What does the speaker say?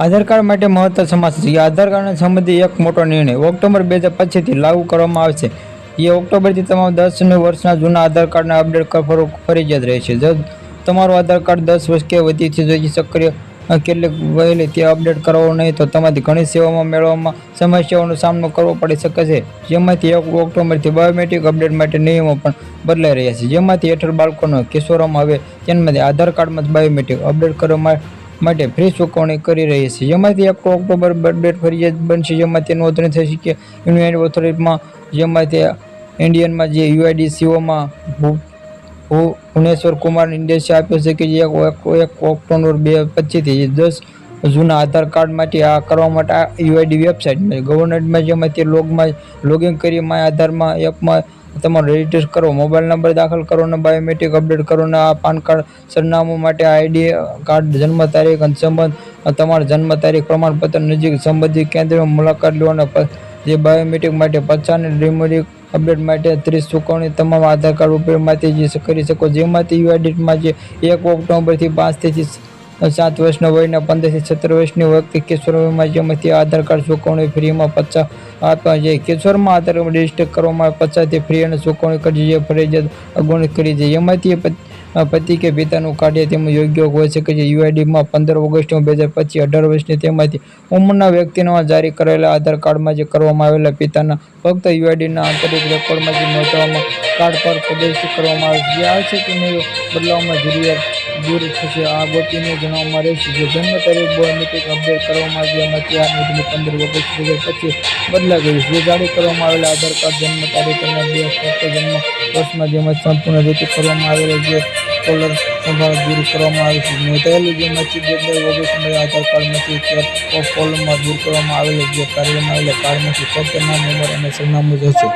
આધાર card માટે મહત્વ સમાચાર છે. આધાર કાર્ડને સંબંધિત એક મોટો નિર્ણય. ઓક્ટોબર બે હજાર લાગુ કરવામાં આવશે. એ ઓક્ટોબરથી તમામ દસ વર્ષના જૂના આધાર કાર્ડને અપડેટ ફરજિયાત રહેશે. જો તમારું આધાર કાર્ડ દસ વર્ષ કે વધીથી જોઈ સક્રિય કેટલીક વહેલી તે અપડેટ કરવો નહીં, તો તમારી ઘણી સેવામાં મેળવવામાં સમસ્યાઓનો સામનો કરવો પડી શકે છે. જેમાંથી એક ઓક્ટોબરથી બાયોમેટ્રિક અપડેટ માટે નિયમો પણ બદલાઈ રહ્યા છે. જેમાંથી હેઠળ બાળકોનો કિશોરોમાં હવે તેમાંથી આધાર કાર્ડમાં બાયોમેટ્રિક અપડેટ કરવા મા- માટે ફ્રી ચૂકવણી કરી રહી છે. જેમાંથી એક ઓક્ટોબર ડેટ ફરજિયાત બનશે. જેમાંથી નોંધણી થશે કે યુનિયન ઓથોરિટીમાં જેમાંથી ઇન્ડિયનમાં જે યુઆઈડીસીઓમાં ભુવનેશ્વર કુમાર નિર્દેશ આપ્યો છે કે જે એક ઓક્ટોબર બે પચીસથી દસ જૂના આધાર કાર્ડ માટે આ કરવા માટે આ યુઆઈડી વેબસાઇટમાં ગવર્નમેન્ટમાં જેમાંથી લોગમાં લોગિન કરી, માય આધારમાં, એપમાં તમારું રજિસ્ટર કરો મોબાઈલ નંબર દાખલ કરો અને બાયોમેટ્રિક અપડેટ કરો અને આ પાન કાર્ડ સરનામું માટે આઈડી કાર્ડ જન્મ તારીખ અને સંબંધ તમારા જન્મ તારીખ, પ્રમાણપત્ર નજીક સંબંધિત કેન્દ્રમાં મુલાકાત લો અને જે બાયોમેટ્રિક માટે પચાસ અને અપડેટ માટે ત્રીસ ચૂકવણી તમામ આધાર કાર્ડ ઉપયોગમાંથી કરી શકો. જેમાંથી યુઆઈડીટમાં જે એક ઓક્ટોબરથી પાંચથી સાત વર્ષના વયના પંદરથી સત્તર વર્ષની વ્યક્તિ કિશોરમાં જેમાંથી આધાર કાર્ડ ચૂકવણી ફ્રીમાં પચાસ આપવા છે કિશોરમાં આધાર રજિસ્ટર કરવામાં આવે પચાસથી ફ્રી અને ચૂકવણી કરવી જે ફરજિયાત અગવડ કરી છે. એમાંથી પત- કે પિતાનું કાર્ય તેમાં યોગ્ય હોઈ શકે છે. યુઆઈડીમાં પંદર ઓગસ્ટ બે હજાર પચીસ અઢાર વર્ષની તેમાંથી ઉંમરના વ્યક્તિના જારી કરેલા આધાર કાર્ડમાં જે કરવામાં આવેલા પિતાના ફક્ત યુઆઈડીના આંતરિક રેકોર્ડમાં જે નોંધવામાં કાર્ડ પર પ્રદર્શિત કરવામાં આવે છે. જે આવશે કે નહીં બદલાવમાં જરૂરિયાત દૂર થશે. આ ગોપીને જણાવવામાં રહેશે જે જન્મ તારીખ બાયોમેટ્રિક અપડેટ કરવામાં આવી અને આ મુજબ પંદર ઓગસ્ટ બે હજાર પચીસ બદલાઈ ગયું છે. જારી કરવામાં આવેલા આધાર કાર્ડ જન્મ તારીખ અને બે ફક્ત જન્મ વર્ષમાં જેમાં સંપૂર્ણ રીતે કરવામાં આવેલા જે કોલર સંભાળ દૂર કરવામાં આવે છે. નોંધાયેલું જેમાંથી બે બે ઓગસ્ટ બે આધાર કાર્ડમાંથી કોલમમાં દૂર કરવામાં આવેલું જે કાર્યમાં આવેલા કાર્ડમાંથી ફક્ત નામ નંબર અને સરનામું જ હશે.